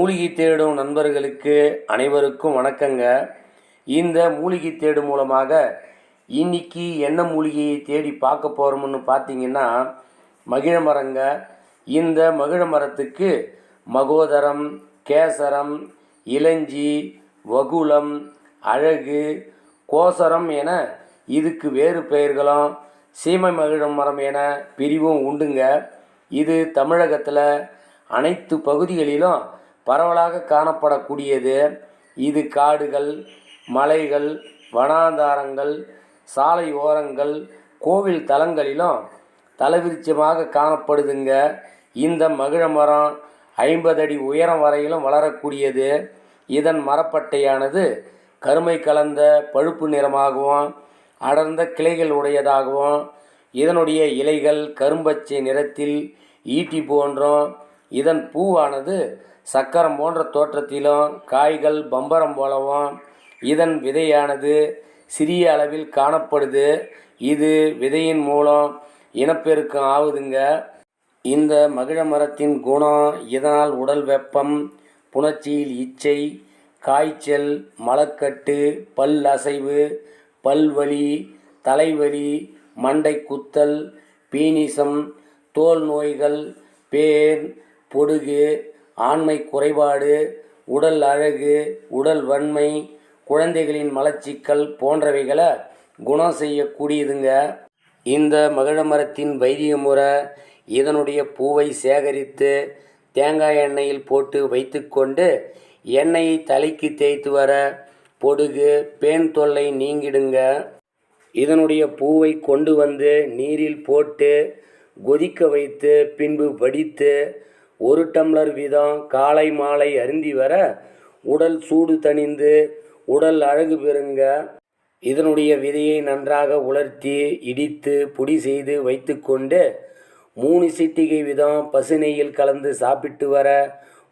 மூலிகை தேடும் நண்பர்களுக்கு அனைவருக்கும் வணக்கங்க. இந்த மூலிகை தேடு மூலமாக இன்னைக்கு என்ன மூலிகையை தேடி பார்க்க போகிறோம்னு பார்த்தீங்கன்னா மகிழ மரங்க. இந்த மகிழ மரத்துக்கு மகோதரம் கேசரம் இளஞ்சி வகுளம் அழகு கோசரம் என இதுக்கு வேறு பெயர்களும் சீமை மகிழம் மரம் என பிரிவும் உண்டுங்க. இது தமிழகத்தில் அனைத்து பகுதிகளிலும் பரவலாக காணப்படக்கூடியது. இது காடுகள் மலைகள் வனாந்தாரங்கள் சாலை ஓரங்கள் கோவில் தலங்களிலும் தலைவிருச்சமாக காணப்படுதுங்க. இந்த மகிழ மரம் ஐம்பது அடி உயரம் வரையிலும் வளரக்கூடியது. இதன் மரப்பட்டையானது கருமை கலந்த பழுப்பு நிறமாகவும் அடர்ந்த கிளைகள் உடையதாகவும் இதனுடைய இலைகள் கரும்பச்சை நிறத்தில் ஈட்டி போன்றும். இதன் பூவானது சக்கரம் போன்ற தோற்றத்திலும் காய்கள் பம்பரம் போலவும் இதன் விதையானது சிறிய அளவில் காணப்படுது. இது விதையின் மூலம் இனப்பெருக்கம் ஆகுதுங்க. இந்த மகிழ மரத்தின் குணம் இதனால் உடல் வெப்பம் புணர்ச்சியில் இச்சை காய்ச்சல் மலக்கட்டு பல் அசைவு பல்வலி தலைவலி மண்டை குத்தல் பீனிசம் தோல் நோய்கள் பேன் பொடுகு ஆண்மை குறைபாடு உடல் அழகு உடல் வன்மை குழந்தைகளின் மலச்சிக்கல் போன்றவைகளை குணம் செய்யக்கூடியதுங்க. இந்த மகிழ மரத்தின் வைத்திய முறை இதனுடைய பூவை சேகரித்து தேங்காய் எண்ணெயில் போட்டு வைத்துக்கொண்டு எண்ணெயை தலைக்கு தேய்த்து வர பொடுகு பேன் தொல்லை நீங்கிடுங்க. இதனுடைய பூவை கொண்டு வந்து நீரில் போட்டு கொதிக்க வைத்து பின்பு வடித்து ஒரு டம்ளர் வீதம் காலை மாலை அருந்தி வர உடல் சூடு தணிந்து உடல் அழகு பெறுங்க. இதனுடைய விதையை நன்றாக உலர்த்தி இடித்து பொடி செய்து வைத்துக்கொண்டு மூணு சிட்டிகை விதம் பசுநெய்யில் கலந்து சாப்பிட்டு வர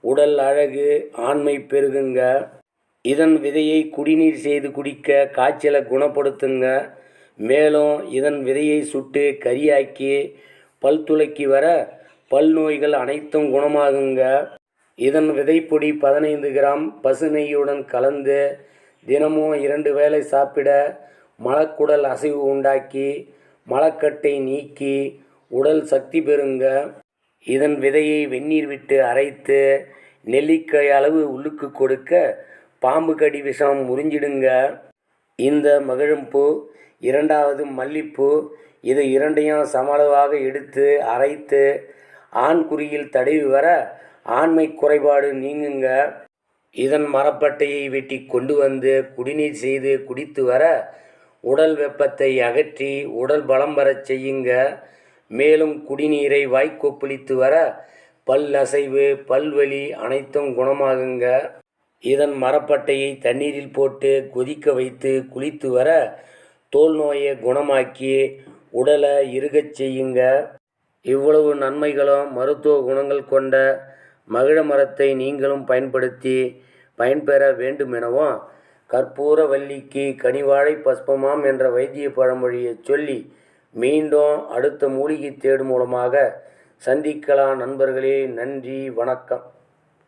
உடல் அழகு ஆண்மை பெருகுங்க. இதன் விதையை குடிநீர் செய்து குடிக்க காய்ச்சலை குணப்படுத்துங்க. மேலும் இதன் விதையை சுட்டு கரியாக்கி பல் துளக்கி வர பல் நோய்கள் அனைத்தும் குணமாகுங்க. இதன் விதைப்பொடி பதினைந்து கிராம் பசு நெய்யுடன் கலந்து தினமும் இரண்டு வேளை சாப்பிட மலக்குடல் அசைவு உண்டாக்கி மலக்கட்டை நீக்கி உடல் சக்தி பெறுங்க. இதன் விதையை வெந்நீர் விட்டு அரைத்து நெல்லிக்காய் அளவு உள்ளுக்கு கொடுக்க பாம்பு கடி விஷம் முறிஞ்சிடுங்க. இந்த மகிழம்பூ இரண்டாவது மல்லிப்பூ இது இரண்டையும் சமளவாக எடுத்து அரைத்து ஆண் குறியில் தடவி வர ஆண்மை குறைபாடு நீங்குங்க. இதன் மரப்பட்டையை வெட்டி கொண்டு வந்து குடிநீர் செய்து குடித்து வர உடல் வெப்பத்தை அகற்றி உடல் பலம் வரச் செய்யுங்க. மேலும் குடிநீரை வாய்க்கொப்பளித்து வர பல் அசைவு பல்வலி அனைத்தும் குணமாகுங்க. இதன் மரப்பட்டையை தண்ணீரில் போட்டு கொதிக்க வைத்து குளித்து வர தோல் நோயை குணமாக்கி உடலை இறுகச் செய்யுங்க. இவ்வளவு நன்மைகளும் மருத்துவ குணங்கள் கொண்ட மகிழ மரத்தை நீங்களும் பயன்படுத்தி பயன்பெற வேண்டுமெனவும் கற்பூர வள்ளிக்கு கனிவாழை பஸ்பமாம் என்ற வைத்திய பழமொழியை சொல்லி மீண்டும் அடுத்த மூலிகை தேடு மூலமாக சந்திக்கலாம் நண்பர்களே. நன்றி. வணக்கம்.